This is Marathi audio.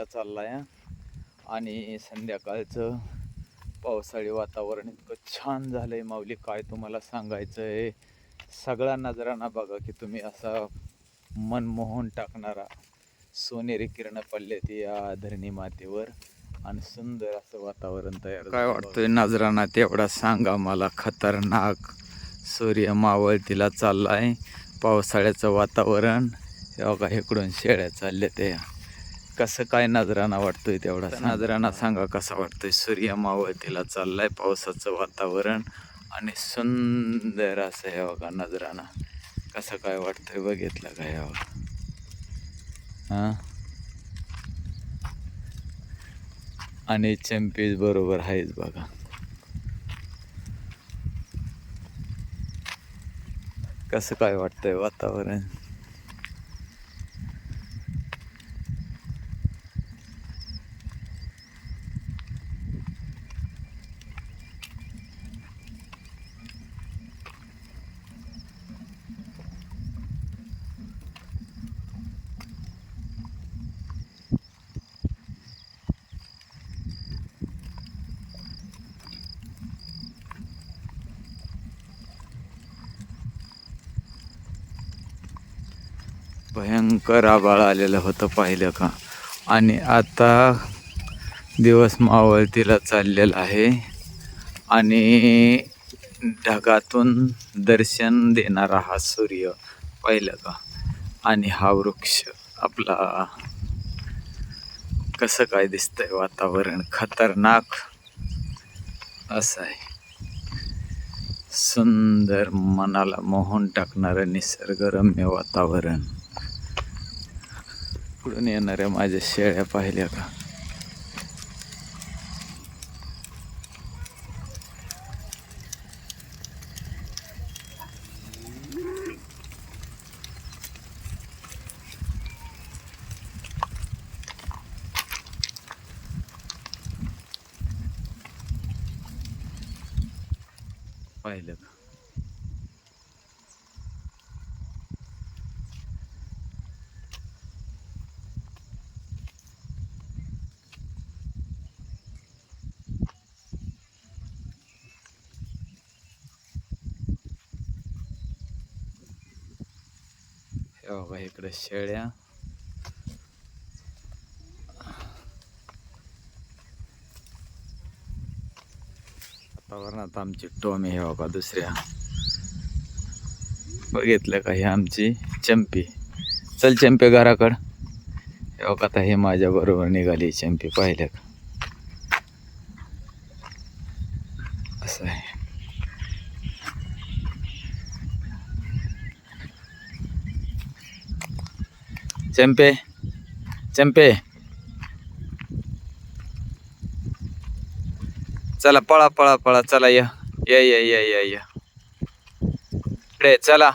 मावळतीला चाललाय हा. आणि संध्याकाळचं पावसाळी वातावरण इतकं छान झालंय. माऊली काय तुम्हाला सांगायचं आहे सगळ्या नजरांना बघा की तुम्ही असा मनमोहन टाकणारा सोनेरी किरण पडले ती या धरणी मातेवर आणि सुंदर असं वातावरण तयार काय वाटतंय नजरांना तेवढा सांगा मला. खतरनाक सूर्य मावळतीला चाललाय. पावसाळ्याचं वातावरण हे बघा इकडून शेळ्या चालल्या ते कसं काय नजराना वाटतोय तेवढा नजराना सांगा. कसा वाटतोय? सूर्य मावळतीला चाललाय पावसाचं वातावरण आणि सुंदर असं हे बघा नजराना कसं काय वाटतंय बघितलं काय हे बघा? हां? आणि चॅम्पियन्स बरोबर आहेच बघा. कसं काय वाटतंय वातावरण? भयंकर आबाळ आलेलं होतं पाहिलं का? आणि आता दिवस मावळतीला चाललेला आहे. आणि ढगातून दर्शन देणारा हा सूर्य पाहिलं का? आणि हा वृक्ष आपला कसं काय दिसतंय वातावरण? खतरनाक असं आहे. सुंदर मनाला मोहून टाकणारं निसर्गरम्य वातावरण. इकडून येणाऱ्या माझ्या शेळ्या पाहिल्या का? पाहिलं का? हे बघा इकडे शेळ्या. वातावरणात आमची टोमी हे बघा दुसऱ्या. बघितलं का ही आमची चंपी. चल चंपे घराकड. हे बघा आता हे माझ्या बरोबर निघाली चंपी पाहिलं का? असं आहे. चंपे चंपे चला पळा पळा पळा चला या या या या या या इकडे चला